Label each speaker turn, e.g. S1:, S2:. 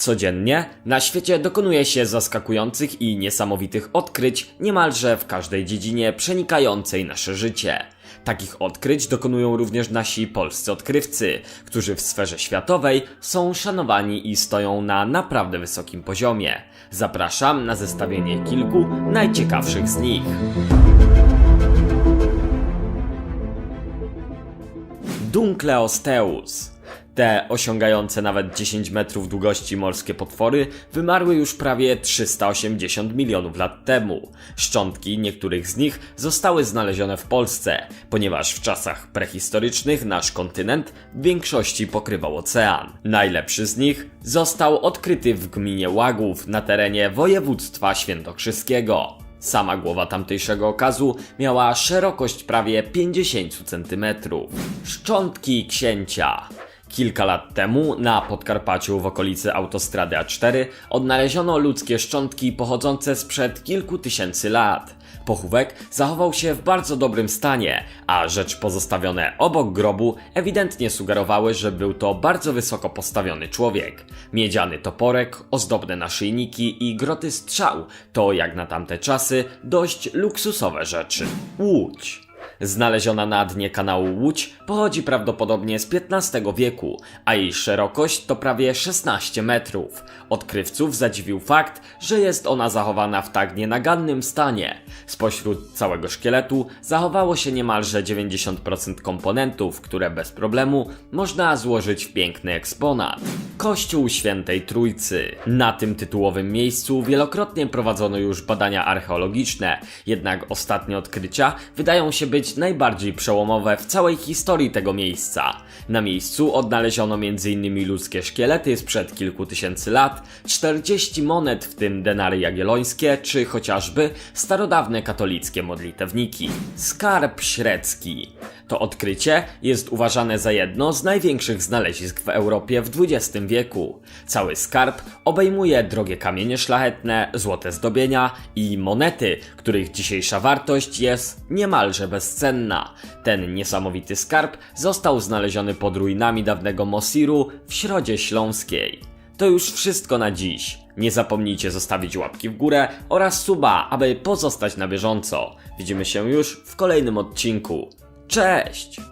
S1: Codziennie na świecie dokonuje się zaskakujących i niesamowitych odkryć niemalże w każdej dziedzinie przenikającej nasze życie. Takich odkryć dokonują również nasi polscy odkrywcy, którzy w sferze światowej są szanowani i stoją na naprawdę wysokim poziomie. Zapraszam na zestawienie kilku najciekawszych z nich. Dunkleosteus. Te osiągające nawet 10 metrów długości morskie potwory wymarły już prawie 380 milionów lat temu. Szczątki niektórych z nich zostały znalezione w Polsce, ponieważ w czasach prehistorycznych nasz kontynent w większości pokrywał ocean. Najlepszy z nich został odkryty w gminie Łagów na terenie województwa świętokrzyskiego. Sama głowa tamtejszego okazu miała szerokość prawie 50 cm. Szczątki księcia. Kilka lat temu na Podkarpaciu w okolicy autostrady A4 odnaleziono ludzkie szczątki pochodzące sprzed kilku tysięcy lat. Pochówek zachował się w bardzo dobrym stanie, a rzeczy pozostawione obok grobu ewidentnie sugerowały, że był to bardzo wysoko postawiony człowiek. Miedziany toporek, ozdobne naszyjniki i groty strzał to jak na tamte czasy dość luksusowe rzeczy. Łódź. Znaleziona na dnie kanału Łódź pochodzi prawdopodobnie z XV wieku, a jej szerokość to prawie 16 metrów. Odkrywców zadziwił fakt, że jest ona zachowana w tak nienagannym stanie. Spośród całego szkieletu zachowało się niemalże 90% komponentów, które bez problemu można złożyć w piękny eksponat. Kościół Świętej Trójcy. Na tym tytułowym miejscu wielokrotnie prowadzono już badania archeologiczne, jednak ostatnie odkrycia wydają się być najbardziej przełomowe w całej historii tego miejsca. Na miejscu odnaleziono m.in. ludzkie szkielety sprzed kilku tysięcy lat, 40 monet, w tym denary jagiellońskie, czy chociażby starodawne katolickie modlitewniki. Skarb średzki. To odkrycie jest uważane za jedno z największych znalezisk w Europie w XX wieku. Cały skarb obejmuje drogie kamienie szlachetne, złote zdobienia i monety, których dzisiejsza wartość jest niemalże bezcenna. Ten niesamowity skarb został znaleziony pod ruinami dawnego Mosiru w Środzie Śląskiej. To już wszystko na dziś. Nie zapomnijcie zostawić łapki w górę oraz suba, aby pozostać na bieżąco. Widzimy się już w kolejnym odcinku. Cześć!